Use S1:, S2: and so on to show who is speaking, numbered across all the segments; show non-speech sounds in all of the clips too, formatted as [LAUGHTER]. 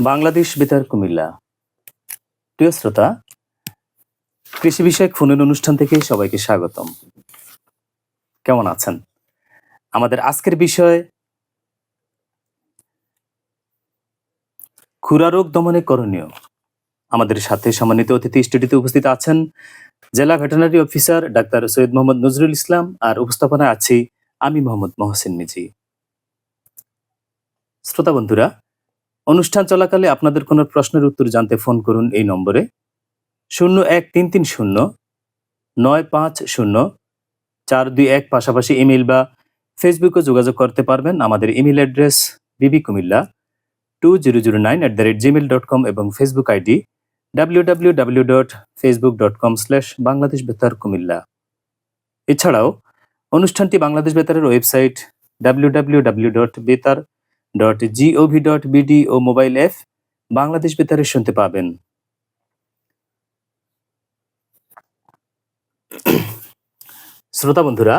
S1: বাংলাদেশ বেতার কুমিল্লা প্রিয় শ্রোতা, কৃষি বিষয়ক ফোনের অনুষ্ঠান থেকে সবাইকে স্বাগতম। কেমন আছেন? আমাদের আজকের বিষয়, খুরা রোগ দমনে করণীয়। আমাদের সাথে সম্মানিত অতিথি স্টুডিওতে উপস্থিত আছেন জেলা veterinary officer doctor Syed Mohammad Nazrul Islam আর উপস্থাপনায় আছি আমি মোহাম্মদ মহসিন মিজি। শ্রোতা বন্ধুরা অনুষ্ঠান চলাকালে আপনাদের কোনো প্রশ্নের উত্তর জানতে ফোন করুন এই নম্বরে। শূন্য এক তিন তিন শূন্য, নয় পাঁচ শূন্য, চার দুই এক পাশাপাশি ইমেল বা ফেসবুকে যোগাযোগ করতে পারবেন। আমাদের email address BB Cumilla two zero zero nine at the rate Gmail dot com এবং Facebook ID W W W dot Facebook dot com slash Bangladesh Betar Cumilla. এছাড়াও অনুষ্ঠানটি Bangladesh বেতারের website W W W dot Betar dot G O V dot BD ও mobile app Bangladesh বেতারে শুনতে পাবেন। শ্রোতা বন্ধুরা,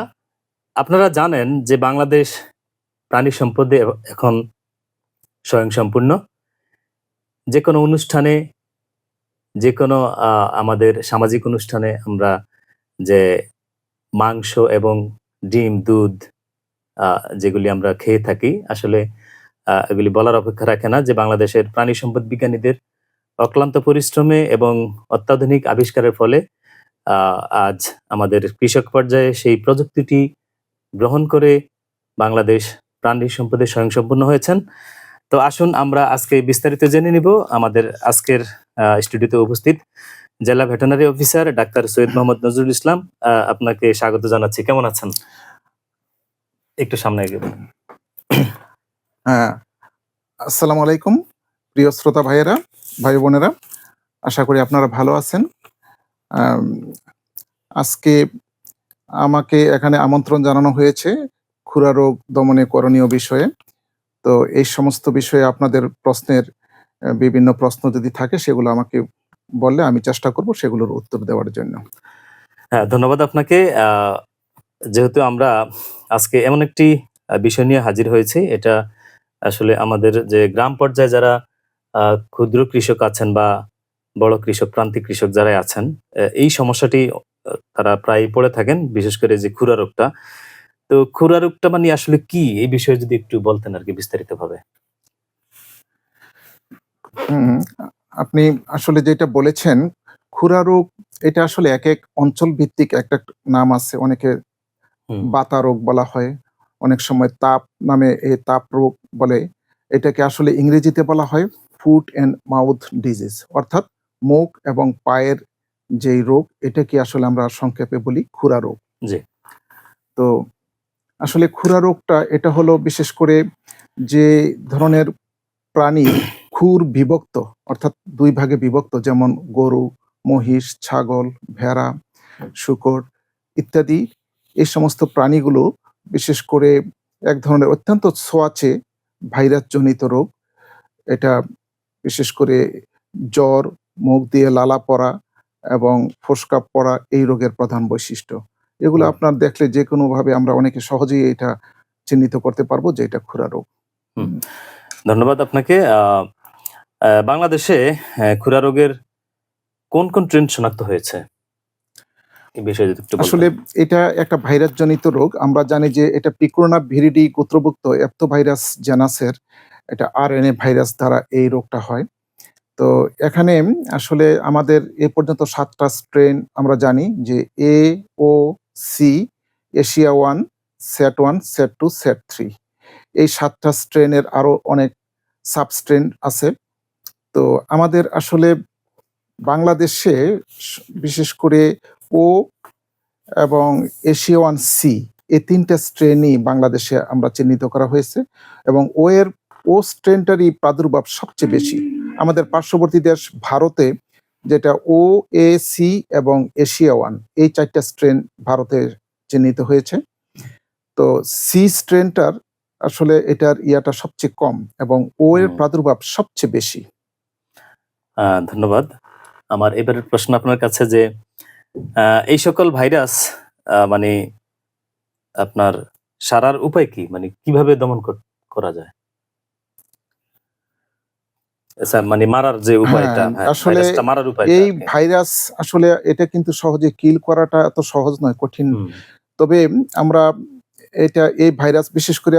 S1: আপনারা জানেন যে বাংলাদেশ প্রাণী সম্পদে এখন স্বয়ংসম্পূর্ণ। যে কোনো অনুষ্ঠানে, যে কোনো আমাদের সামাজিক অনুষ্ঠানে আমরা যে মাংস এবং ডিম, দুধ যেগুলি আমরা খেয়ে থাকি, আসলে এগুলি বলার অপেক্ষা রাখে না যে বাংলাদেশের প্রাণী সম্পদ বিজ্ঞানীদের অক্লান্ত পরিশ্রমে এবং অত্যাধুনিক আবিষ্কারের ফলে আজ আমাদের কৃষক পর্যায়ে সেই প্রযুক্তিটি গ্রহণ করে বাংলাদেশ প্রাণী সম্পদে স্বয়ংসম্পূর্ণ হয়েছেন। তো আসুন আমরা আজকে বিস্তারিত জেনে নিব। আমাদের আজকের স্টুডিওতে উপস্থিত জেলা veterinary officer doctor Syed Mohammad Nazrul Islam আপনাকে স্বাগত জানাচ্ছি। কেমন আছেন? একটু সামনে
S2: আসসালামু আলাইকুম, প্রিয় শ্রোতা ভাইয়েরা, ভাই বোনেরা। আশা করি আপনারা ভালো আছেন। আজকে আমাকে এখানে আমন্ত্রণ জানানো হয়েছে খুরা রোগ দমনে করণীয় বিষয়ে। তো এই সমস্ত বিষয়ে আপনাদের প্রশ্নের বিভিন্ন প্রশ্ন যদি থাকে, সেগুলো আমাকে বললে আমি চেষ্টা করব সেগুলোর উত্তর দেওয়ার জন্য।
S1: হ্যাঁ ধন্যবাদ আপনাকে। যেহেতু আমরা আজকে এমন একটি বিষয় নিয়ে হাজির হয়েছি, এটা আসলে আমাদের যে গ্রাম পর্যায়ে যারা ক্ষুদ্র কৃষক আছেন বা বড় কৃষক প্রান্তিক কৃষক যারা আছেন এই সমস্যাটি তারা প্রায় পড়ে থাকেন বিশেষ করে যে খুরা রোগটা। তো খুরা রোগটা মানে আসলে কি? এই বিষয়ে যদি একটু বলতেন আর কি বিস্তারিত ভাবে
S2: আপনি আসলে যেটা বলেছেন খুরা রোগ এটা আসলে এক এক অঞ্চল ভিত্তিক একটা নাম আছে অনেকে বাতা রোগ বলা হয়। অনেক সময় তাপ নামে এই তাপ রোগ বলে। এটাকে আসলে ইংরেজিতে বলা হয় ফুট অ্যান্ড মাউথ ডিজিজ অর্থাৎ মুখ এবং পায়ের যেই রোগ এটাকে আসলে আমরা সংক্ষেপে বলি খুরা রোগ।
S1: জি।
S2: তো আসলে খুরা রোগটা এটা হলো বিশেষ করে যে ধরনের প্রাণী খুর বিভক্ত অর্থাৎ দুই ভাগে বিভক্ত যেমন গরু মহিষ ছাগল ভেড়া শুকর ইত্যাদি। এই সমস্ত প্রাণীগুলো বিশেষ করে এক ধরনের অত্যন্ত ছোঁয়াচে ভাইরাস জনিত রোগ। এটা বিশেষ করে জ্বর মুখ দিয়ে লালা পড়া এবং ফোসকা পড়া এই রোগের প্রধান বৈশিষ্ট্য। এগুলো আপনার দেখলে যে কোনো ভাবে আমরা অনেকে সহজেই এটা চিহ্নিত করতে পারব যে এটা খুরা রোগ।
S1: ধন্যবাদ আপনাকে। বাংলাদেশে খুরা রোগের কোন কোন ট্রেন্ড শনাক্ত হয়েছে এই বিষয়ে যদি একটু বলতেন।
S2: আসলে এটা একটা ভাইরাস জনিত রোগ। আমরা জানি যে এটা পিক্রোনা ভিরিডি গোত্রভুক্ত ভাইরাস জেনাসের এটা আরএনএ ভাইরাস দ্বারা এই রোগটা হয়। তো এখানে আসলে আমাদের এ পর্যন্ত সাতটা স্ট্রেন আমরা জানি যে A, O, C, Asia one set one set two set three. এই সাতটা স্ট্রেনের আরও অনেক সাবস্ট্রেন আছে। তো আমাদের আসলে বাংলাদেশে বিশেষ করে ও এবং এশিয়া ওয়ান সি এই তিনটা স্ট্রেনই বাংলাদেশে আমরা চিহ্নিত করা হয়েছে এবং ও এর ও স্ট্রেনটারই প্রাদুর্ভাব সবচেয়ে বেশি। আমাদের পার্শ্ববর্তী দেশ ভারতে যেটা ও এ সি এবং এশিয়া ওয়ান এই চারটা স্ট্রেন ভারতে চিহ্নিত হয়েছে। তো সি স্ট্রেনটার আসলে এটার ইয়াটা সবচেয়ে কম এবং ও এর প্রাদুর্ভাব সবচেয়ে বেশি।
S1: ধন্যবাদ। আমার এবারের প্রশ্ন আপনার কাছে যে এই সকল ভাইরাস মানে আপনার সারার উপায় কি মানে কীভাবে দমন করা যায় মানে মারার যে উপায়টা
S2: হ্যাঁ,
S1: হ্যাঁ,
S2: আসলে
S1: মারার উপায়টা
S2: এই ভাইরাস আসলে এটা কিন্তু সহজে কিল করাটা এত সহজ নয় কঠিন তবে আমরা এটা এই ভাইরাস বিশেষ করে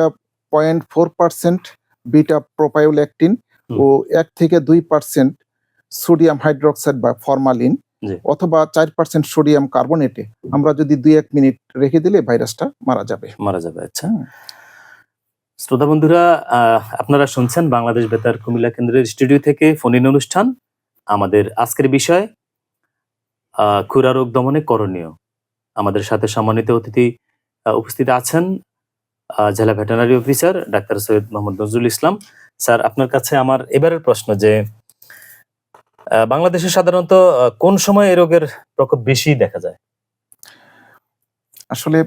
S2: point four percent beta propiolactone
S1: hmm.
S2: ও এক থেকে দুই পার্সেন্ট সোডিয়াম হাইড্রোক্সাইড বা ফরমালিন। অথবা চার পার্সেন্ট সোডিয়াম কার্বনেটে আমরা যদি দুই এক মিনিট রেখে দিলে ভাইরাসটা মারা যাবে।
S1: মারা যাবে আচ্ছা। শ্রোতা বন্ধুরা আপনারা শুনছেন বাংলাদেশ বেতার কুমিল্লা কেন্দ্রের স্টুডিও থেকে ফোন ইন অনুষ্ঠান। আমাদের আজকের বিষয় আহ, খুরা রোগ দমনে করণীয়। আমাদের সাথে সম্মানিত অতিথি উপস্থিত আছেন জেলা veterinary officer doctor Syed Mohammad Nazrul Islam. Sir আপনার কাছে আমার এবারের প্রশ্ন যে বাংলাদেশে সাধারণত কোন সময় এই রোগের প্রকোপ বেশি দেখা যায়?
S2: আসলে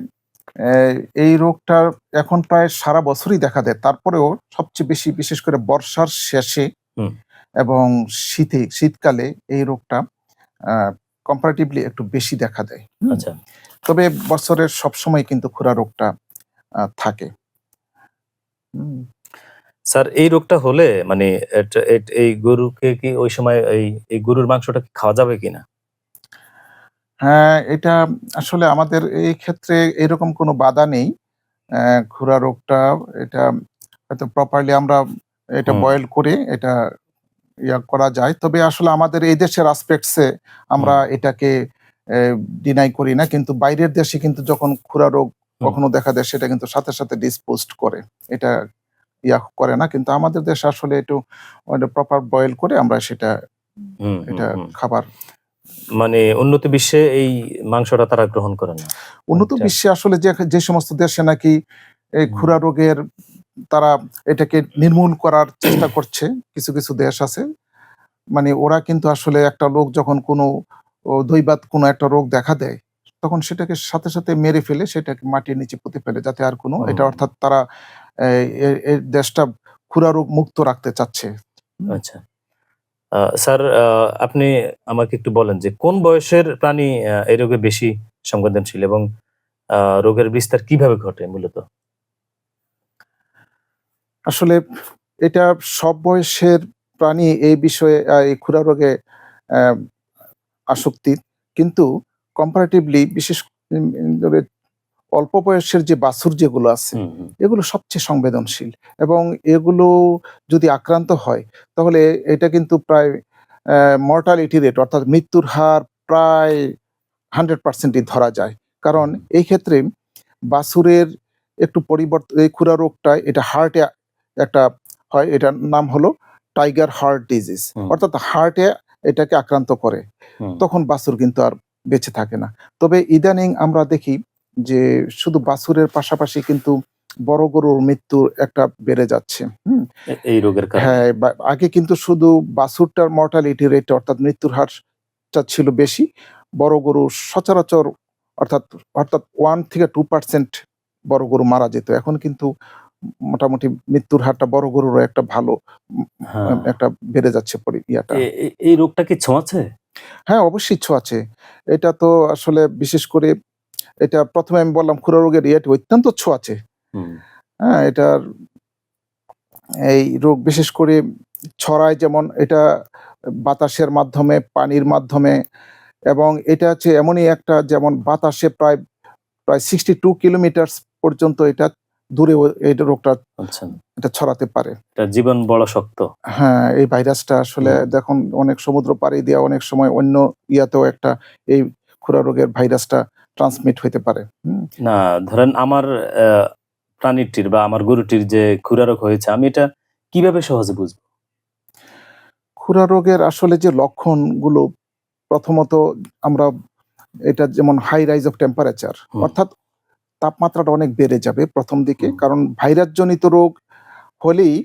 S2: এই রোগটা এখন প্রায় সারা বছরই দেখা দেয়। তারপরেও সবচেয়ে বেশি বিশেষ করে বর্ষার শেষে এবং শীতে শীতকালে এই রোগটা কম্পারেটিভলি একটু বেশি দেখা দেয়।
S1: আচ্ছা।
S2: তবে বছরের সব সময় কিন্তু খুরা রোগটা থাকে।
S1: স্যার এই রোগটা হলে মানে এই গরুকে কি ওই সময় এই এই গরুর মাংসটা কি খাওয়া যাবে কিনা?
S2: হ্যাঁ এটা আসলে আমাদের এই ক্ষেত্রে এরকম কোনো বাধা নেই। খুরা রোগটা এটা হয়তো প্রপারলি আমরা এটা বয়েল করে এটা ইয়া করা যায়। তবে আসলে আমাদের এই দেশের আসপেক্টসে আমরা এটাকে ডিনাই করি না। কিন্তু বাইরের দেশে কিন্তু যখন খুরা রোগ কখনো দেখা দেয় সেটা কিন্তু সাথে সাথে ডিসপোজড করে। এটা ইয়া করে না কিন্তু আমাদের দেশে আসলে একটু প্রপার বয়েল করে আমরা সেটা এটা খাবার
S1: মানে উন্নত বিশ্বে এই মাংসটা তারা গ্রহণ করে না
S2: উন্নত
S1: আচ্ছা।
S2: বিশ্বে আসলে যে যে সমস্ত দেশে নাকি এই। খুরা রোগের তারা এটাকে নির্মূল করার চেষ্টা করছে কিছু কিছু দেশ আছে মানে ওরা কিন্তু আসলে একটা লোক যখন কোনো দৈবাত কোনো একটা রোগ দেখা দেয় তখন সেটাকে সাথে সাথে মেরে ফেলে সেটাকে মাটির নিচে পুঁতে ফেলে যাতে আর কোনো এটা অর্থাৎ তারা দেশটা খুরা রোগ মুক্ত রাখতে চাচ্ছে।
S1: আচ্ছা। স্যার আপনি আমাকে একটু বলেন যে কোন বয়সের প্রাণী এই রোগে বেশি সংবেদনশীল এবং রোগের বিস্তার কীভাবে ঘটে মূলত?
S2: আসলে এটা সব বয়সের প্রাণী এই বিষয়ে এই খুরা রোগে আসক্তি। কিন্তু কম্পারেটিভলি বিশেষ করে অল্প বয়সের যে বাছুর যেগুলো আছে এগুলো সবচেয়ে সংবেদনশীল এবং এগুলো যদি আক্রান্ত হয় তাহলে এটা কিন্তু প্রায় মর্টালিটি রেট অর্থাৎ মৃত্যুর হার প্রায় হান্ড্রেড পার্সেন্টই ধরা যায়। কারণ এই ক্ষেত্রে বাছুরের একটু পরিবর্তন এই খুরা রোগটা এটা হার্টে একটা হয় এটার নাম হলো টাইগার হার্ট ডিজিজ অর্থাৎ হার্টে এটাকে আক্রান্ত করে। তখন বাছুর কিন্তু আর বেঁচে থাকে না। তবে ইদানিং আমরা দেখি যে শুধু বাছুরের পাশাপাশি কিন্তু বড় গরুর মৃত্যুর একটা বেড়ে যাচ্ছে।
S1: এই রোগের
S2: হ্যাঁ আগে কিন্তু শুধু বাছুরটার মর্টালিটি রেট অর্থাৎ মৃত্যুর হারটা ছিল বেশি বড় গরু সচরাচর অর্থাৎ অর্থাৎ ওয়ান থেকে টু পার্সেন্ট বড় গরু মারা যেত। এখন কিন্তু মোটামুটি মৃত্যুর হারটা বড় গরুরও একটা ভালো
S1: হ্যাঁ।
S2: একটা বেড়ে যাচ্ছে ইয়াটা।
S1: এই রোগটা কি ছোঁয়াছে
S2: হ্যাঁ অবশ্যই ইচ্ছা আছে। এটা তো আসলে বিশেষ করে এটা প্রথমে আমি বললাম খুরা রোগের ইয়েটি অত্যন্ত ছোঁয়াচে
S1: হুম,
S2: হ্যাঁ এটার এই রোগ বিশেষ করে ছড়ায় যেমন এটা বাতাসের মাধ্যমে পানির মাধ্যমে এবং এটা হচ্ছে এমনই একটা যেমন বাতাসে প্রায় প্রায় সিক্সটি টু কিলোমিটার পর্যন্ত এটা দূরে এই রোগটা
S1: আচ্ছা।
S2: এটা ছড়াতে পারে।
S1: এটা জীবন বড় শক্ত।
S2: হ্যাঁ এই ভাইরাসটা আসলে। দেখুন অনেক সমুদ্র পাড়ি দিয়ে অনেক সময় অন্য ইয়াতেও একটা এই খুরা রোগের ভাইরাসটা ট্রান্সমিট হইতে পারে।
S1: না ধরেন আমার প্রাণীটির বা আমার গরুটির যে খুরা রোগ হয়েছে আমি এটা কীভাবে সহজে বুঝব?
S2: খুরা রোগের আসলে যে লক্ষণগুলো প্রথমত আমরা এটা যেমন হাই রাইজ অফ টেম্পারেচার অর্থাৎ তাপমাত্রাটা অনেক বেড়ে যাবে প্রথম দিকে। কারণ ভাইরাসজনিত রোগ হলেই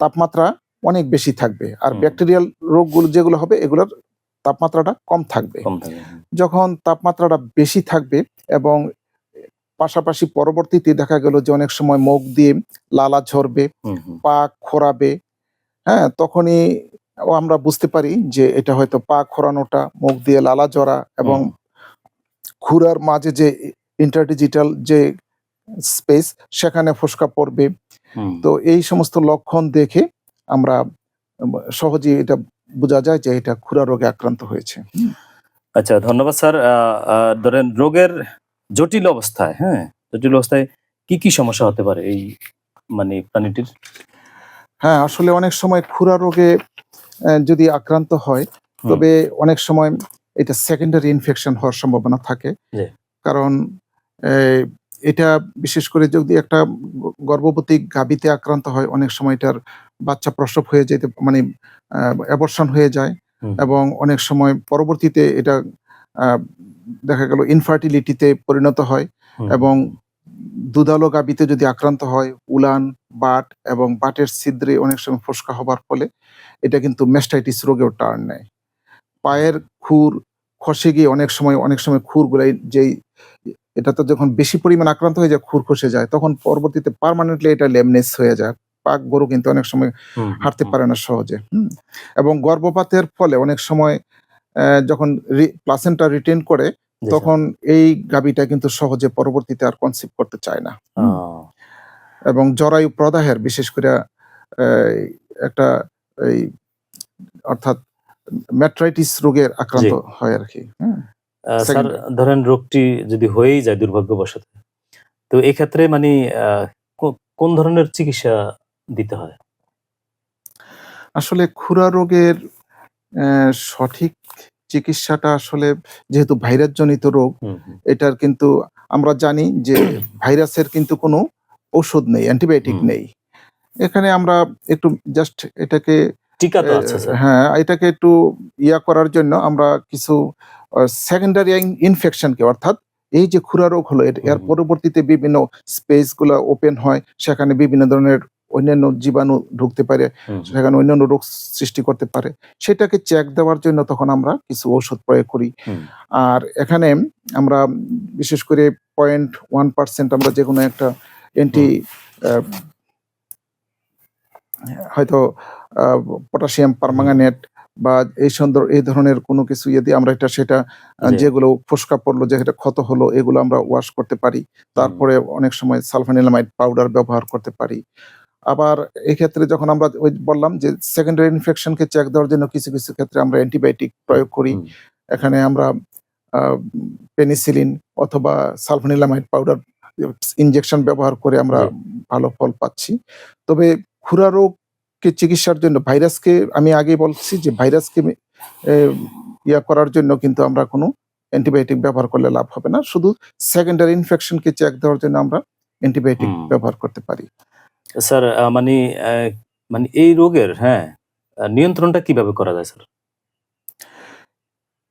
S2: তাপমাত্রা অনেক বেশি থাকবে। আর ব্যাকটেরিয়াল রোগগুলো যেগুলো হবে এগুলোর তাপমাত্রাটা কম থাকবে। যখন তাপমাত্রাটা বেশি থাকবে এবং পাশাপাশি পরবর্তীতে দেখা গেল যে অনেক সময় মুখ দিয়ে লালা ঝরবে পা খোরাবে হ্যাঁ তখনই আমরা বুঝতে পারি যে এটা হয়তো পা খোরানোটা মুখ দিয়ে লালা জরা এবং খুরার মাঝে যে ইন্টারডিজিটাল যে স্পেস সেখানে ফোসকা পড়বে। তো এই সমস্ত লক্ষণ দেখে আমরা উম, সহজেই এটা বোঝা যায় যে এটা খুরা রোগে আক্রান্ত হয়েছে।
S1: আচ্ছা ধন্যবাদ স্যার। ধরেন রোগের জটিল অবস্থায় হ্যাঁ? জটিল অবস্থায় কি কি সমস্যা হতে পারে এই মানে প্রাণীটির?
S2: হ্যাঁ আসলে অনেক সময় খুরা রোগে যদি আক্রান্ত হয় তবে অনেক সময় এটা সেকেন্ডারি ইনফেকশন হওয়ার সম্ভাবনা থাকে।
S1: কারণ
S2: এটা বিশেষ করে যদি একটা গর্ভবতী গাবিতে আক্রান্ত হয় অনেক সময় এটার বাচ্চা প্রসব হয়ে যেতে মানে অ্যাবর্শন হয়ে যায় এবং অনেক সময় পরবর্তীতে এটা দেখা গেল ইনফার্টিলিটিতে পরিণত হয় এবং দুধালো গাবিতে যদি আক্রান্ত হয় উলান বাট এবং বাটের ছিদ্রে অনেক সময় ফোসকা হবার ফলে এটা কিন্তু মেস্টাইটিস রোগেও টার্ন নেয়। পায়ের খুর খসে গিয়ে অনেক সময় অনেক সময় খুরগুলাই যেই এটা তো যখন বেশি পরিমাণ আক্রান্ত হয়ে যায় খুর খসে যায় তখন পরবর্তীতে পার্মানেন্টলি এটা লেমনেস হয়ে যায়। পাক গরু কিন্তু অনেক সময় হাঁটতে পারে না সহজে হুম। এবং গর্ভপাতের ফলে অনেক সময় আহ, যখন প্লাসেন্টা রিটেন করে তখন এই গাবিটা কিন্তু সহজে পরবর্তীতে আর কনসিভ করতে চায় না এবং জরায়ু প্রদাহের বিশেষ করে আহ, একটা এই অর্থাৎ ম্যাট্রাইটিস রোগের আক্রান্ত হয় আর কি হুম।
S1: স্যার ধরেন রোগটি যদি হয়েই যায় দুর্ভাগ্যবশত তো এক্ষেত্রে মানে কোন ধরনের চিকিৎসা দিতে হয়?
S2: আসলে খুরা রোগের সঠিক চিকিৎসাটা আসলে যেহেতু ভাইরাস জনিত রোগ এটার কিন্তু আমরা জানি যে ভাইরাসের কিন্তু কোনো ঔষধ নেই অ্যান্টিবায়োটিক নেই। এখানে আমরা একটু জাস্ট এটাকে
S1: টিকা
S2: হ্যাঁ এটাকে একটু ইয়া করার জন্য আমরা কিছু সেকেন্ডারি ইনফেকশনকে অর্থাৎ এই যে খুরা রোগ হলো এর- পরবর্তীতে বিভিন্ন স্পেসগুলো ওপেন হয় সেখানে বিভিন্ন ধরনের অন্যান্য জীবাণু ঢুকতে পারে সেখানে অন্যান্য রোগ সৃষ্টি করতে পারে। সেটাকে চেক দেওয়ার জন্য তখন আমরা কিছু ওষুধ প্রয়োগ করি। আর এখানে আমরা বিশেষ করে পয়েন্ট ওয়ান পার্সেন্ট আমরা যে কোনো একটা অ্যান্টি হয়তো পটাশিয়াম পারমাঙ্গানেট বা এই সুন্দর এই ধরনের কোনো কিছু ইয়ে দিয়ে আমরা এটা সেটা যেগুলো ফুসকা পড়ল যে এটা ক্ষত হলো এগুলো আমরা ওয়াশ করতে পারি। তারপরে অনেক সময় সালফানিলামাইড পাউডার ব্যবহার করতে পারি। আবার এই ক্ষেত্রে যখন আমরা ওই বললাম যে সেকেন্ডারি ইনফেকশনকে চেক দেওয়ার জন্য কিছু কিছু ক্ষেত্রে আমরা অ্যান্টিবায়োটিক প্রয়োগ করি। এখানে আমরা পেনিসিলিন অথবা সালফানিলামাইড পাউডার ইনজেকশন ব্যবহার করে আমরা ভালো ফল পাচ্ছি। তবে খুরা রোগকে চিকিৎসার জন্য ভাইরাসকে আমি আগে বলছি যে ভাইরাসকে ইয়া করার জন্য কিন্তু আমরা কোনো অ্যান্টিবায়োটিক ব্যবহার করলে লাভ হবে না। শুধু সেকেন্ডারি ইনফেকশনকে চেক দেওয়ার জন্য আমরা অ্যান্টিবায়োটিক ব্যবহার করতে পারি।
S1: স্যার মানে মানে এই রোগের হ্যাঁ নিয়ন্ত্রণটা কীভাবে করা যায় স্যার?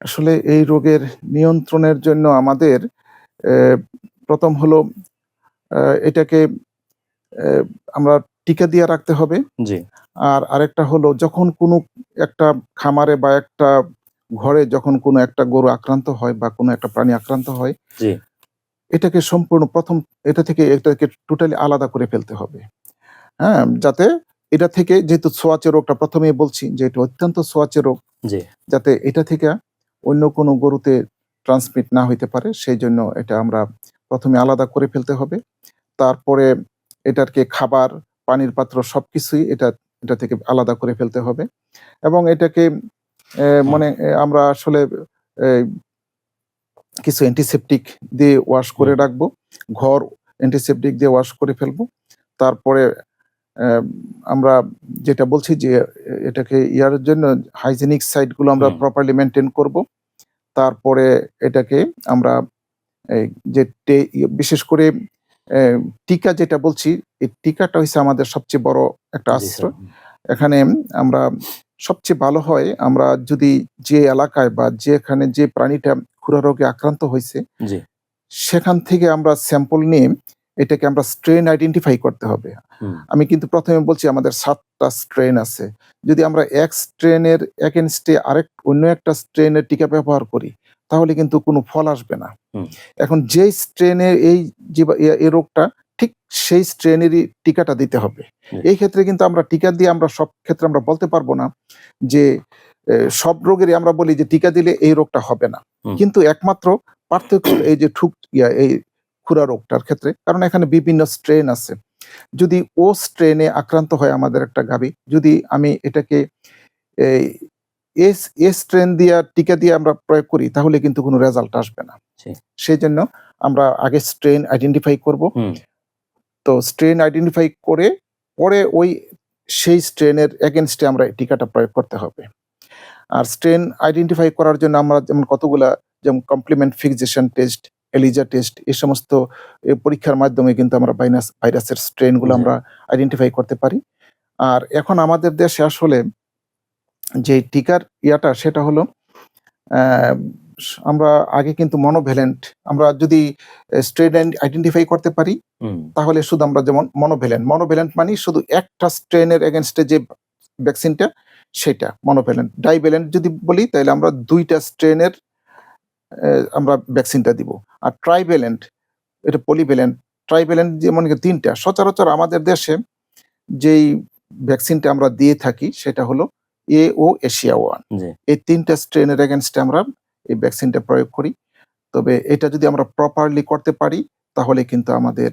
S2: আসলে এই রোগের নিয়ন্ত্রণের জন্য আমাদের প্রথম হলো এটাকে আমরা টিকা দিয়ে রাখতে হবে।
S1: জি।
S2: আর আরেকটা হলো যখন কোনো একটা খামারে বা একটা ঘরে যখন কোনো একটা গরু আক্রান্ত হয় বা কোনো একটা প্রাণী আক্রান্ত হয়
S1: জি।
S2: এটাকে সম্পূর্ণ প্রথম এটা থেকে এটাকে টোটালি আলাদা করে ফেলতে হবে। হ্যাঁ যাতে এটা থেকে যেহেতু সোয়াচে রোগটা প্রথমেই বলছি যে এটা অত্যন্ত সোয়াচে রোগ
S1: জি।
S2: যাতে এটা থেকে অন্য কোনো গরুতে ট্রান্সমিট না হইতে পারে সেই জন্য এটা আমরা প্রথমে আলাদা করে ফেলতে হবে। তারপরে এটাকে খাবার পানির পাত্র সবকিছুই এটা এটা থেকে আলাদা করে ফেলতে হবে। এবং এটাকে মানে আমরা আসলে কিছু অ্যান্টিসেপটিক দিয়ে ওয়াশ করে রাখব। ঘর অ্যান্টিসেপটিক দিয়ে ওয়াশ করে ফেলব। তারপরে আমরা যেটা বলছি যে এটাকে ইয়ার জন্য হাইজেনিক সাইটগুলো আমরা প্রপারলি মেনটেন করব। তারপরে এটাকে আমরা এই যে বিশেষ করে টিকা যেটা বলছি এই টিকাটা হচ্ছে আমাদের সবচেয়ে বড় একটা
S1: আশ্রয়।
S2: এখানে আমরা সবচেয়ে ভালো হয় আমরা যদি যে এলাকায় বা যেখানে যে প্রাণীটা খুরা রোগে আক্রান্ত হয়েছে সেখান থেকে আমরা স্যাম্পল নিয়ে এটাকে আমরা স্ট্রেন আইডেন্টিফাই করতে হবে। আমি কিন্তু প্রথমে বলছি আমাদের সাতটা স্ট্রেন আছে। যদি আমরা এক স্ট্রেনের এগেনস্টে আরেক অন্য একটা স্ট্রেনের টিকা ব্যবহার করি তাহলে কিন্তু কোনো ফল আসবে না। এখন যেই স্ট্রেনের এই এই রোগটা ঠিক সেই স্ট্রেনেরই টিকাটা দিতে হবে। এই ক্ষেত্রে কিন্তু আমরা টিকা দিয়ে আমরা সব ক্ষেত্রে আমরা বলতে পারব না যে সব রোগেরই আমরা বলি যে টিকা দিলে এই রোগটা হবে না। কিন্তু একমাত্র পার্থক্য এই যে ঠুক ইয়া এই খুরা রোগটার ক্ষেত্রে কারণ এখানে বিভিন্ন স্ট্রেন আছে। যদি ও স্ট্রেনে আক্রান্ত হয় আমাদের একটা গাভী যদি আমি এটাকে এস এ স্ট্রেন দিয়ে টিকা দিয়ে আমরা প্রয়োগ করি তাহলে কিন্তু কোনো রেজাল্ট আসবে না। সেই জন্য আমরা আগে স্ট্রেন আইডেন্টিফাই করব। তো স্ট্রেন আইডেন্টিফাই করে পরে ওই সেই স্ট্রেনের এগেনস্টে আমরা টিকাটা প্রয়োগ করতে হবে। আর স্ট্রেন আইডেন্টিফাই করার জন্য আমরা যেমন কতগুলা যেমন complement fixation test ELISA test এই সমস্ত পরীক্ষার মাধ্যমে কিন্তু আমরা ভাইরাস ভাইরাসের স্ট্রেনগুলো। আমরা আইডেন্টিফাই করতে পারি। আর এখন আমাদের দেশে আসলে যে টিকার ইয়াটা সেটা হলো আমরা আগে কিন্তু মনোভ্যালেন্ট আমরা যদি স্ট্রেন আইডেন্টিফাই করতে পারি তাহলে শুধু আমরা যেমন মনোভ্যালেন্ট মনোভ্যালেন্ট মানে শুধু একটা স্ট্রেনের এগেনস্টে যে ভ্যাকসিনটা সেটা মনোভ্যালেন্ট ডাইভ্যালেন্ট যদি বলি তাহলে আমরা দুইটা স্ট্রেনের আমরা ভ্যাকসিনটা দিব। আর ট্রাইভ্যালেন্ট এটা পলিভ্যালেন্ট ট্রাইভ্যালেন্ট যেমন তিনটা সচরাচর আমাদের দেশে যেই ভ্যাকসিনটা আমরা দিয়ে থাকি সেটা হলো এ ও এশিয়া ওয়ান এই তিনটা স্ট্রেনের এগেনস্টে আমরা এই ভ্যাকসিনটা প্রয়োগ করি। তবে এটা যদি আমরা প্রপারলি করতে পারি তাহলে কিন্তু আমাদের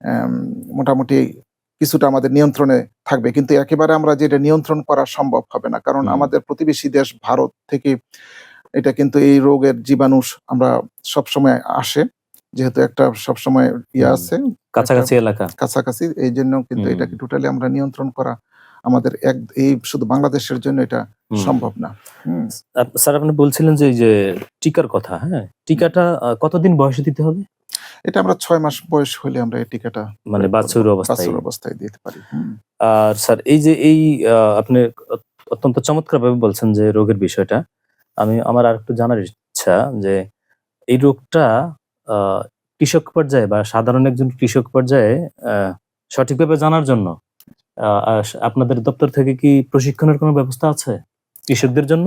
S2: আম, মোটামুটি কিছুটা আমাদের নিয়ন্ত্রণে থাকবে। কিন্তু একেবারে আমরা যেটা নিয়ন্ত্রণ করা সম্ভব হবে না কারণ আমাদের প্রতিবেশী দেশ ভারত থেকে এটা কিন্তু এই রোগের জীবাণু আমরা সবসময় আসে যেহেতু একটা সবসময় ইয়ে আছে।
S1: কাছাকাছি এলাকা।
S2: কাছাকাছি এই জন্য কিন্তু এটাকে টোটালি আমরা নিয়ন্ত্রণ করা আমাদের এক এই শুধু বাংলাদেশের জন্য এটা সম্ভব না।
S1: স্যার আপনি বলছিলেন যে এই যে টিকার কথা হ্যাঁ? টিকাটা কতদিন বয়সে দিতে হবে?
S2: এটা আমরা ছয় মাস বয়স হলে আমরা এই টিকাটা
S1: মানে বাছুর অবস্থায়।
S2: অবস্থায় দিতে পারি
S1: আর স্যার এই যে এই আপনি অত্যন্ত চমৎকার ভাবে বলছেন যে রোগের বিষয়টা। আমি আমার আর একটু জানার ইচ্ছা যে এই রোগটা আহ, কৃষক পর্যায়ে বা সাধারণ একজন কৃষক পর্যায়ে আহ, সঠিকভাবে জানার জন্য আপনাদের দপ্তর থেকে কি প্রশিক্ষণের কোনো ব্যবস্থা আছে কৃষকদের জন্য?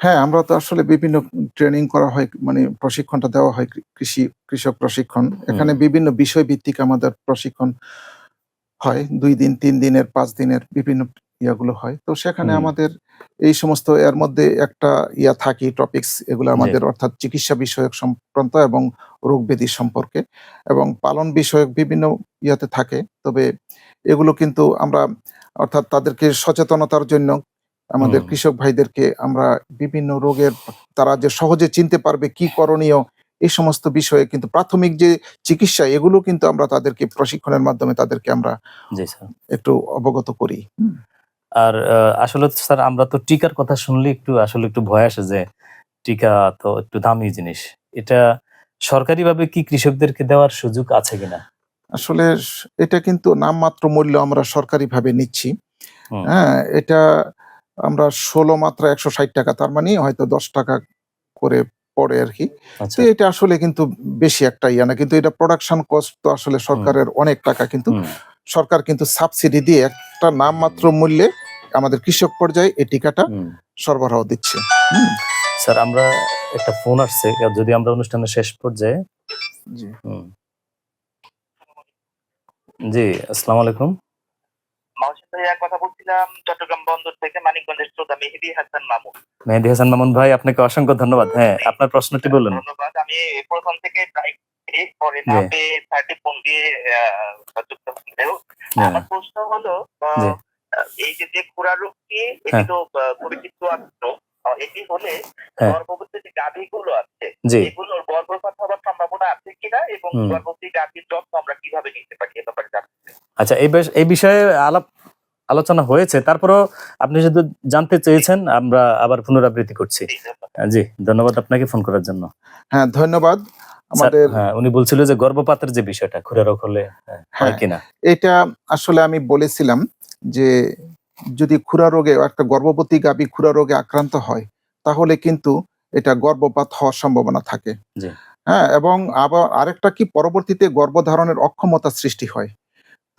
S2: হ্যাঁ আমরা তো আসলে বিভিন্ন ট্রেনিং করা হয় মানে প্রশিক্ষণটা দেওয়া হয় কৃষি কৃষক প্রশিক্ষণ। এখানে বিভিন্ন বিষয় ভিত্তিক আমাদের প্রশিক্ষণ হয় দুই দিন তিন দিনের পাঁচ দিনের বিভিন্ন ইয়াগুলো হয়। তো সেখানে। আমাদের এই সমস্ত এর মধ্যে একটা ইয়া থাকি টপিকস এগুলো আমাদের অর্থাৎ চিকিৎসা বিষয়ক সংক্রান্ত এবং রোগ ব্যাধি সম্পর্কে এবং পালন বিষয়ক বিভিন্ন ইয়াতে থাকে। তবে এগুলো কিন্তু আমরা অর্থাৎ তাদেরকে সচেতনতার জন্য আমাদের কৃষক ভাইদেরকে আমরা বিভিন্ন রোগের তারা যে সহজে চিনতে পারবে কি করণীয় এই সমস্ত বিষয়ে কিন্তু প্রাথমিক যে চিকিৎসা এগুলো কিন্তু আমরা তাদেরকে প্রশিক্ষণের মাধ্যমে তাদেরকে আমরা একটু অবগত করি।
S1: আর আসলে স্যার আমরা তো টিকার কথা শুনলে একটু আসলে একটু ভয় আসে যে টিকা তো একটু দামি জিনিস। এটা সরকারিভাবে কি কৃষকদেরকে দেওয়ার সুযোগ আছে কিনা?
S2: আসলে এটা কিন্তু নামমাত্র মূল্য আমরা সরকারিভাবে নিচ্ছি। হ্যাঁ এটা আমরা ষোলো মাত্রা একশো ষাট টাকা তার মানে হয়তো দশ টাকা করে পড়ে আর কি।
S1: আচ্ছা।
S2: তো এটা আসলে কিন্তু বেশি একটা ইয়া না কিন্তু এটা প্রোডাকশন কস্ট তো আসলে সরকারের অনেক টাকা কিন্তু সরকার কিন্তু সাবসিডি দিয়ে একটা নামমাত্র মূল্যে আমাদের কৃষক পর্যায়ে এই টিকাটা সরবরাহ দিচ্ছে।
S1: স্যার আমরা একটা ফোন আসছে যদি আমরা অনুষ্ঠানের শেষ পর্যায়ে
S2: জি।
S1: আসসালামু আলাইকুম।
S3: কথা বলছিলাম চট্টগ্রাম বন্দর থেকে মানিকগঞ্জের শ্রোতা মেহেদি হাসান মামুন।
S1: মেহেদি হাসান মামুন ভাই আপনাকে অসংখ্য ধন্যবাদ। হ্যাঁ আপনার প্রশ্নটি বলুন।
S3: ধন্যবাদ। আমি প্রথম থেকে প্রায় পরে। থার্টি ফোন দিয়ে যুক্ত হলেও
S1: হ্যাঁ,
S3: আমার প্রশ্ন হলো এই যে যে খুরা রোগটি এটি
S1: হ্যাঁ।
S3: তো খুবই চিত্ত এটি হলে
S1: হ্যাঁ।
S3: গর্ভবতী যে গাভীগুলো আছে এগুলোর গর্ভপাত হওয়ার সম্ভাবনা আছে কিনা এবং গর্ভবতী গাভীর যত্ন আমরা কীভাবে নিতে পারি এ ব্যাপারে জানতে
S1: আচ্ছা এই এই বিষয়ে আলাপ আলোচনা হয়েছে। তারপরও আপনি যদি জানতে চেয়েছেন আমরা আবার পুনরাবৃত্তি করছি।
S3: জি, ধন্যবাদ।
S1: জি ধন্যবাদ আপনাকে ফোন করার জন্য।
S2: হ্যাঁ ধন্যবাদ। আমাদের
S1: হ্যাঁ উনি বলছিল যে গর্ভপাতের যে বিষয়টা খুরা রোগ হলে হ্যাঁ, হয়
S2: হ্যাঁ।
S1: কিনা?
S2: এটা আসলে আমি বলেছিলাম যে যদি খুরা রোগে একটা গর্ভবতী গাভী খুরা রোগে আক্রান্ত হয় তাহলে কিন্তু এটা গর্ভপাত হওয়ার সম্ভাবনা থাকে। হ্যাঁ এবং আবার আরেকটা কি পরবর্তীতে গর্ভধারণের অক্ষমতা সৃষ্টি হয়।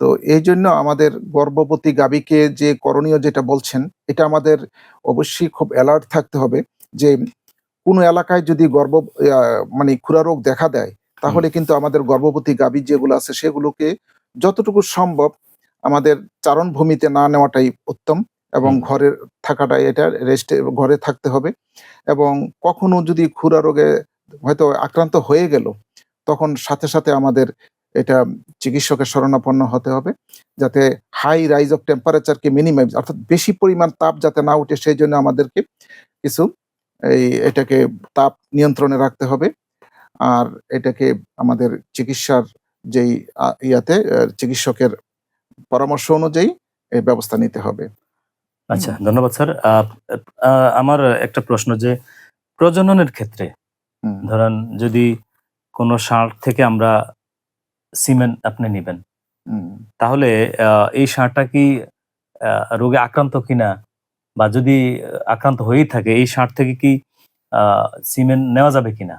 S2: তো এই জন্য আমাদের গর্ভবতী গাবিকে যে করণীয় যেটা বলছেন এটা আমাদের অবশ্যই খুব অ্যালার্ট থাকতে হবে যে কোনো এলাকায় যদি গর্ভ মানে খুরা রোগ দেখা দেয় তাহলে কিন্তু আমাদের গর্ভবতী গাভী যেগুলো আছে সেগুলোকে যতটুকু সম্ভব আমাদের চারণভূমিতে না নেওয়াটাই উত্তম এবং। ঘরে থাকাটাই এটা রেস্টে ঘরে থাকতে হবে এবং কখনো যদি খুরা রোগে হয়তো আক্রান্ত হয়ে গেল তখন সাথে সাথে আমাদের এটা চিকিৎসকের শরণাপন্ন হতে হবে যাতে হাই রাইজ অফ টেম্পারেচারকে মিনিমাইজ অর্থাৎ বেশি পরিমাণ তাপ যাতে না উঠে সেই জন্য আমাদেরকে কিছু এই এটাকে তাপ নিয়ন্ত্রণে রাখতে হবে। আর এটাকে আমাদের চিকিৎসার যেই ইয়াতে চিকিৎসকের পরামর্শ অনুযায়ী এই ব্যবস্থা নিতে হবে।
S1: আচ্ছা ধন্যবাদ স্যার। আমার একটা প্রশ্ন যে প্রজননের ক্ষেত্রে ধরেন যদি কোনো ষাঁড় থেকে আমরা সিমেন্ট আপনি নেবেন তাহলে এই ষাঁড়টা কি রোগে আক্রান্ত কিনা? বা যদি আক্রান্ত হয়েই থাকে এই সার থেকে কি সিমেন্ট নেওয়া যাবে কিনা?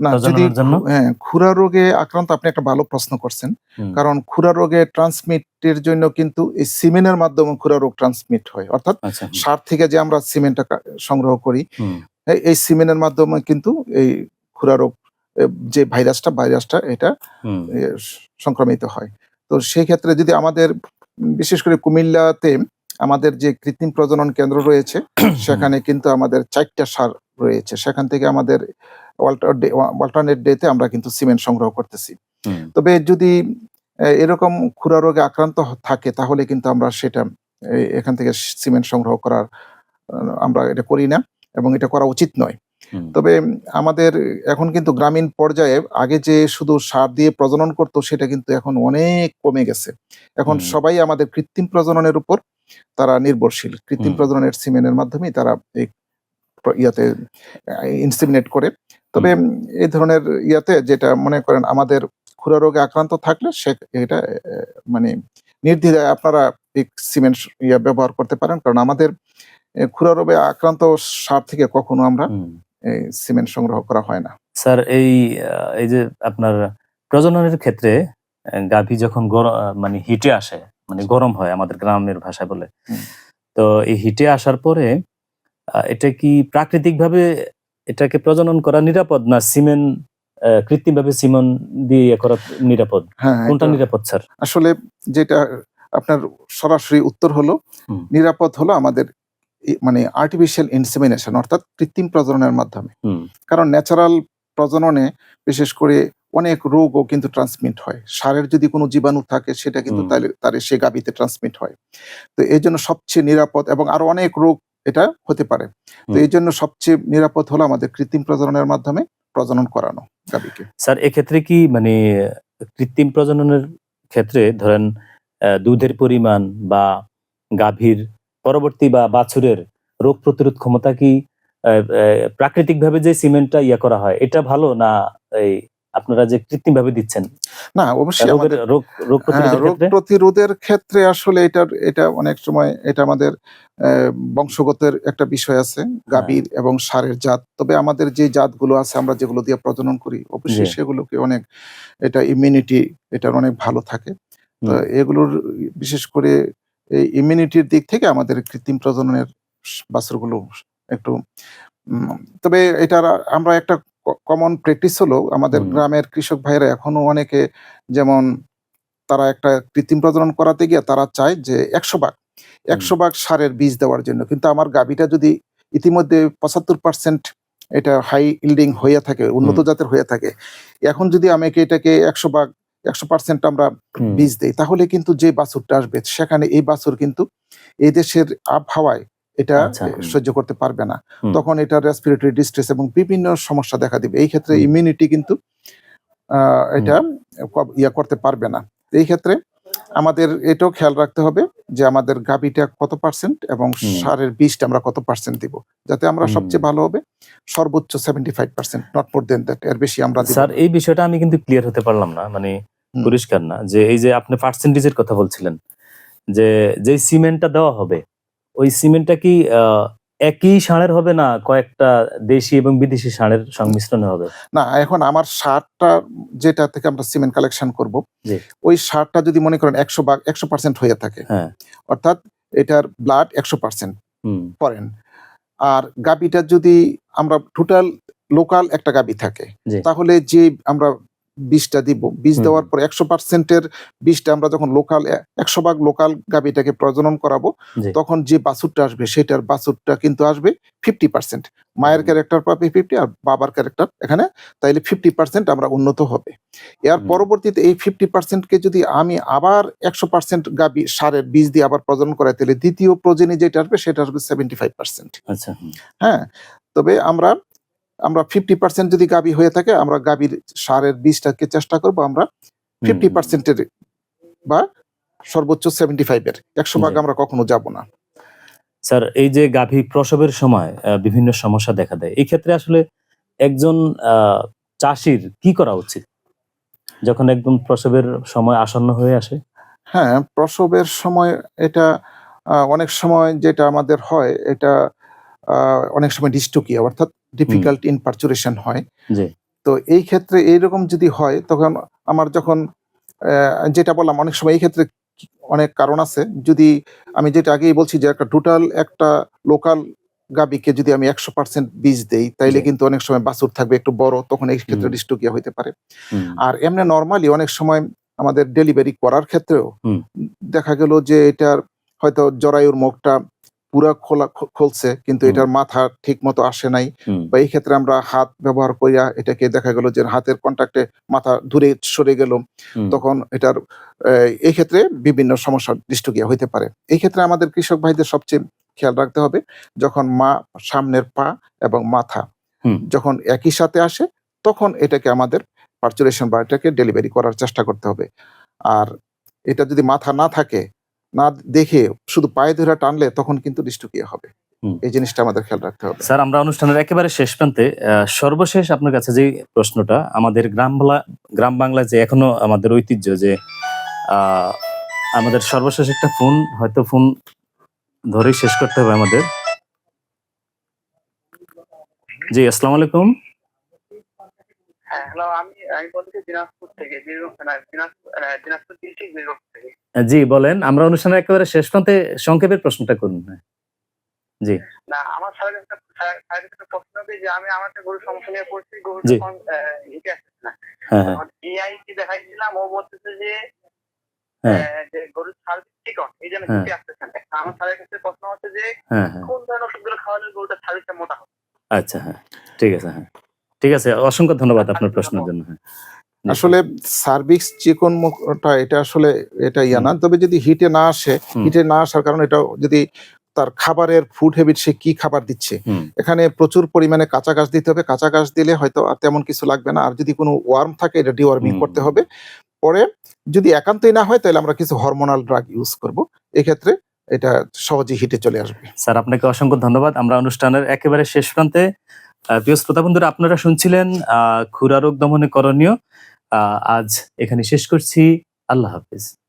S2: না যদি হ্যাঁ খুরা রোগে আক্রান্ত আপনি একটা ভালো প্রশ্ন করছেন। কারণ খুরা রোগে ট্রান্সমিটের জন্য কিন্তু এই সিমেন্টের মাধ্যমে খুরা রোগ ট্রান্সমিট হয়। অর্থাৎ
S1: আচ্ছা
S2: সার থেকে যে আমরা সিমেন্টটা সংগ্রহ করি এই- সিমেন্টের মাধ্যমে কিন্তু এই খুরা রোগ যে ভাইরাসটা ভাইরাসটা এটা সংক্রমিত হয়। তো সেই ক্ষেত্রে যদি আমাদের বিশেষ করে কুমিল্লাতে আমাদের যে কৃত্রিম প্রজনন কেন্দ্র রয়েছে [COUGHS] সেখানে কিন্তু আমাদের চারটা সার রয়েছে। সেখান থেকে আমাদের অল্টারনেট ডেতে আমরা কিন্তু সিমেন্ট সংগ্রহ করতেছি। তবে যদি এরকম খুরা রোগে আক্রান্ত থাকে তাহলে কিন্তু আমরা সেটা এখান থেকে সিমেন্ট সংগ্রহ করার আমরা এটা করি না এবং এটা করা উচিত নয়। তবে আমাদের এখন কিন্তু গ্রামীণ পর্যায়ে আগে যে শুধু সার দিয়ে প্রজনন করতো সেটা কিন্তু এখন অনেক কমে গেছে। এখন সবাই আমাদের কৃত্রিম প্রজননের উপর তারা নির্ভরশীল। কৃত্রিম প্রজননের সিমেন্টের মাধ্যমেই তারা এই ইয়াতে ইনসিমিনেট করে। তবে এই ধরনের ইয়াতে যেটা মনে করেন আমাদের খুরা রোগে আক্রান্ত থাকলে সে এটা মানে নির্দ্বিধায় আপনারা এই সিমেন্ট ইয়া ব্যবহার করতে পারেন। কারণ আমাদের খুরা রোগে আক্রান্ত সার থেকে কখনো আমরা এই সিমেন্ট সংগ্রহ করা হয় না।
S1: স্যার এই এই যে আপনার প্রজননের ক্ষেত্রে গাভী যখন মানে হিটে আসে মানে গরম হয় আমাদের গ্রামের ভাষায় বলে। তো এই হিটে আসার পরে এটা কি প্রাকৃতিক ভাবে এটাকে প্রজনন করা নিরাপদ না সিমেন্ট কৃত্রিম ভাবে সিমন দিয়ে করা নিরাপদ?
S2: হ্যাঁ
S1: কোনটা নিরাপদ স্যার?
S2: আসলে যেটা আপনার সরাসরি উত্তর হলো নিরাপদ হলো আমাদের মানে আর্টিফিশিয়াল ইনসেমিনেশন অর্থাৎ কৃত্রিম প্রজননের মাধ্যমে। কারণ ন্যাচারাল প্রজননে বিশেষ করে অনেক রোগও কিন্তু ট্রান্সমিট হয়। সারের যদি কোনো জীবাণু থাকে সেটা কিন্তু তাহলে তার সে গাবিতে ট্রান্সমিট হয়। তো এই জন্য সবচেয়ে নিরাপদ এবং আরও অনেক রোগ এটা হতে পারে। তো এই জন্য সবচেয়ে নিরাপদ হলো আমাদের কৃত্রিম প্রজননের মাধ্যমে প্রজনন করানো গাবিকে
S1: স্যার এক্ষেত্রে কি মানে কৃত্রিম প্রজননের ক্ষেত্রে ধরেন দুধের পরিমাণ বা গাভীর পরবর্তী বা বাছুরের রোগ প্রতিরোধ ক্ষমতা কি প্রাকৃতিক ভাবে যে সিমেন্টটা ইয়া করা হয় এটা ভালো না এই আপনারা যে কৃত্রিম ভাবে দিচ্ছেন?
S2: না অবশ্যই
S1: রোগ রোগ
S2: হ্যাঁ,
S1: প্রতিরোধের ক্ষেত্রে?
S2: আসলে এটার এটা অনেক সময় এটা আমাদের বংশগতের একটা বিষয় আছে গাভীর এবং সারের জাত। তবে আমাদের যে জাতগুলো আছে আমরা যেগুলো দিয়ে প্রজনন করি অবশ্যই সেগুলোকে অনেক এটা ইমিউনিটি এটার অনেক ভালো থাকে। তো এগুলোর বিশেষ করে এই ইমিউনিটির দিক থেকে আমাদের কৃত্রিম প্রজননের বাছুরগুলো একটু তবে এটার আমরা একটা কমন প্র্যাকটিস হলো আমাদের গ্রামের কৃষক ভাইরা এখনও অনেকে যেমন তারা একটা কৃত্রিম প্রজনন করাতে গিয়ে তারা চায় যে একশো ভাগ একশো ভাগ সারের বীজ দেওয়ার জন্য। কিন্তু আমার গাভীটা যদি ইতিমধ্যে পঁচাত্তর পার্সেন্ট এটা হাই ইল্ডিং হয়ে থাকে উন্নত জাতের হয়ে থাকে এখন যদি আমাকে এটাকে একশো ভাগ একশো পার্সেন্ট আমরা বীজ দেই তাহলে কিন্তু যে বাছুরটা আসবে সেখানে এই বাছুর কিন্তু এই দেশের আবহাওয়ায় এটা
S1: আচ্ছা,
S2: সহ্য করতে পারবে না। তখন এটা রেসপিরেটরি ডিস্ট্রেস এবং বিভিন্ন সমস্যা দেখা দিবে। এই ক্ষেত্রে ইমিউনিটি কিন্তু এটা ইয়া করতে পারবে না। এই ক্ষেত্রে আমাদের এটাও খেয়াল রাখতে হবে যে আমাদের গাবিটা কত পার্সেন্ট এবং সারের বীজটা আমরা কত পার্সেন্ট দিব? যাতে আমরা সবচেয়ে ভালো হবে সর্বোচ্চ seventy five percent not more than that এর বেশি আমরা
S1: স্যার এই বিষয়টা আমি কিন্তু ক্লিয়ার হতে পারলাম না মানে। পরিষ্কার না। যে এই যে আপনি পার্সেন্টেজের কথা বলছিলেন যে যে সিমেন্টটা দেওয়া হবে ওই সিমেন্টটা কি একই ষাঁড়ের হবে না কয়েকটা দেশি এবং বিদেশি ষাঁড়ের সংমিশ্রণে হবে?
S2: না এখন আমার সারটা যেটা থেকে আমরা সিমেন্ট কালেকশন করব। ওই সারটা যদি মনে করেন একশো ভাগ একশো পার্সেন্ট হয়ে থাকে
S1: হ্যাঁ।
S2: অর্থাৎ এটার ব্লাড একশো পার্সেন্ট
S1: হুম।
S2: করেন আর গাবিটা যদি আমরা টোটাল লোকাল একটা গাবি থাকে তাহলে যে আমরা বীজটা দিব। বীজ দেওয়ার পর একশো পার্সেন্টের বীজটা আমরা যখন লোকাল একশো ভাগ লোকাল গাবিটাকে প্রজনন করাবো তখন যে বাছুরটা আসবে সেটার বাছুরটা কিন্তু আসবে ফিফটি পার্সেন্ট মায়ের ক্যারেক্টার পাবে ফিফটি আর বাবার ক্যারেক্টার এখানে তাইলে ফিফটি পার্সেন্ট আমরা উন্নত হবে। এর পরবর্তীতে এই ফিফটি পার্সেন্টকে যদি আমি আবার একশো পার্সেন্ট গাবি সারের বীজ দিয়ে আবার প্রজনন করাই তাহলে দ্বিতীয় প্রজনী যেটা আসবে সেটা আসবে সেভেন্টি ফাইভ পার্সেন্ট
S1: আচ্ছা
S2: হ্যাঁ তবে আমরা আমরা ফিফটি পার্সেন্ট যদি গাবি হয়ে থাকে আমরা গাবির সারের বীজটাকে চেষ্টা করব আমরা ফিফটি পার্সেন্টের বা সর্বোচ্চ সেভেন্টি ফাইভের একশো ভাগ আমরা কখনো যাব না।
S1: স্যার এই যে গাভী প্রসবের সময় বিভিন্ন সমস্যা দেখা দেয় এই ক্ষেত্রে আসলে একজন চাষির কি করা উচিত? যখন একদম প্রসবের সময় আসন্ন হয়ে আসে?
S2: হ্যাঁ প্রসবের সময় এটা অনেক সময় যেটা আমাদের হয় এটা অনেক সময় ডিস্টোকিয়া অর্থাৎ ডিফিকাল্ট ইন পার্চুরেশন হয়। তো এই ক্ষেত্রে এইরকম যদি হয় তখন আমার যখন যেটা বললাম অনেক সময় এই ক্ষেত্রে অনেক কারণ আছে। যদি আমি যেটা আগেই বলছি যে একটা টোটাল একটা লোকাল গাবিকে যদি আমি একশো পার্সেন্ট বীজ দেই তাইলে কিন্তু অনেক সময় বাছুর থাকবে একটু বড় তখন এই ক্ষেত্রে। ডিস্টোকিয়া হইতে পারে। আর এমনি নর্মালি অনেক সময় আমাদের ডেলিভারি করার ক্ষেত্রেও দেখা গেল যে এটার হয়তো জরায়ুর মুখটা পুরা খোলা খুলছে কিন্তু এটার মাথা ঠিক মতো আসে নাই। বা এই ক্ষেত্রে আমরা হাত ব্যবহার করিয়া এটাকে দেখা গেল যে হাতের কন্ট্যাক্টে মাথা দূরে সরে গেল। তখন এটার এই ক্ষেত্রে বিভিন্ন সমস্যা দৃষ্টগিয়া হইতে পারে। এই ক্ষেত্রে আমাদের কৃষক ভাইদের সবচেয়ে খেয়াল রাখতে হবে যখন মা সামনের পা এবং মাথা যখন একই সাথে আসে তখন এটাকে আমাদের পার্চুরেশন বা এটাকে ডেলিভারি করার চেষ্টা করতে হবে। আর এটা যদি মাথা না থাকে না দেখে শুধু পায়ে ধরে টানলে তখন কিন্তু ডিস্টুকিয়া হবে। এই জিনিসটা আমাদের খেয়াল রাখতে হবে।
S1: স্যার আমরা অনুষ্ঠানের একেবারে শেষ প্রান্তে সর্বশেষ আপনার কাছে যে প্রশ্নটা আমাদের গ্রাম বাংলা গ্রাম বাংলায় যে এখনও আমাদের ঐতিহ্য যে আহ, আমাদের সর্বশেষ একটা ফোন হয়তো ফোন ধরেই শেষ করতে হবে আমাদের। জি আসসালামু আলাইকুম।
S3: হ্যালো আমি আমি বলছি দিনাজপুর থেকে দিনাজপুর আহ, ডিস্ট্রিক্ট বীরভূম থেকে।
S1: জি বলেন আমরা অনুষ্ঠানের একেবারে শেষ প্রান্তে সংক্ষেপের প্রশ্নটা করুন। হ্যাঁ। জি।
S3: না আমার স্যারের একটা স্যারের একটা প্রশ্ন হবে যে আমি আমার একটা গরুর সমস্যা নিয়ে পড়ছি গরু
S1: জি।
S3: যখন আহ, ইতে আসছে না।
S1: হ্যাঁ হ্যাঁ।
S3: ডিআইটি দেখাইছিলাম ও বলতেছে যে
S1: হ্যাঁ।
S3: যে গরুর সার্ভিস এই জন্য
S1: হ্যাঁ।
S3: হিটে আসতেছে না আমার স্যারের কাছে প্রশ্ন হচ্ছে যে
S1: হ্যাঁ হ্যাঁ।
S3: কোন ধরনের ওষুধগুলো খাওয়ালে সার্ভিসটা মোটা হবে?
S1: আচ্ছা হ্যাঁ ঠিক আছে হ্যাঁ। ঠিক আছে অসংখ্য ধন্যবাদ আপনার প্রশ্নের জন্য হ্যাঁ।
S2: আসলে সার্ভিক্স চিকন মুখটা এটা আসলে এটা ইয়া না। তবে যদি হিটে না আসে হিটে না আসার কারণে এটা যদি তার খাবারের ফুড হ্যাবিট সে কি খাবার দিচ্ছে? এখানে প্রচুর পরিমাণে কাঁচা গাছ দিতে হবে। কাঁচা গাছ দিলে হয়তো আর তেমন কিছু লাগবে না। আর যদি কোনো ওয়ার্ম থাকে এটা ডিওয়ার্মিং। করতে হবে। পরে যদি একান্তই না হয় তাহলে আমরা কিছু হরমোনাল ড্রাগ ইউজ করব। এক্ষেত্রে এটা সহজেই হিটে চলে আসবে।
S1: স্যার আপনাকে অসংখ্য ধন্যবাদ। আমরা অনুষ্ঠানের একেবারে শেষ প্রান্তে প্রিয় শ্রোতা বন্ধুরা আপনারা শুনছিলেন আহ, খুরা রোগ দমনে করণীয়। আজ এখানে শেষ করছি। আল্লাহ হাফিজ।